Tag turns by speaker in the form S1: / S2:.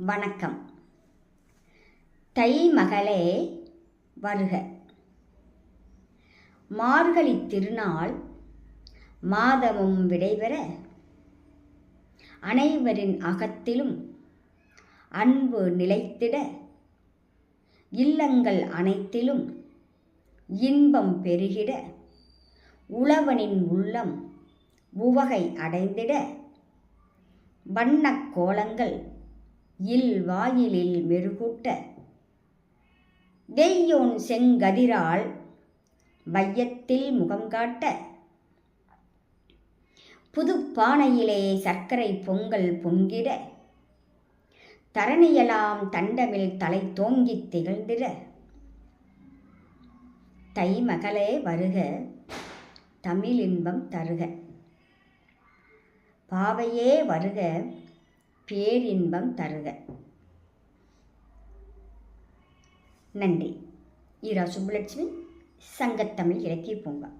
S1: வணக்கம். தை மகளே வருக. மார்கழி திருநாள் மாதமும் விடைபெற அனைவரின் அகத்திலும் அன்பு நிலைத்திட இல்லங்கள் அனைத்திலும் இன்பம் பெருகிட உழவனின் உள்ளம் உவகை அடைந்திட வண்ணக் கோலங்கள் இல் வாயிலில் மெருகூட்ட. வெய்யோன் செங்கதிரால் வையத்தில் முகம் காட்ட புது பானையிலே சர்க்கரை பொங்கல் பொங்கிட. தரணியெல்லாம் தண்டமில் தலை தோங்கித் திகழ்ந்திட. தை மகளே வருக தமிழ் இன்பம் தருக. பாவையே வருக பேரின்பம் தருக. நன்றி. ஈரா சுப்புலட்சுமி சங்கத்தமிழ் இலக்கிய பூங்கா.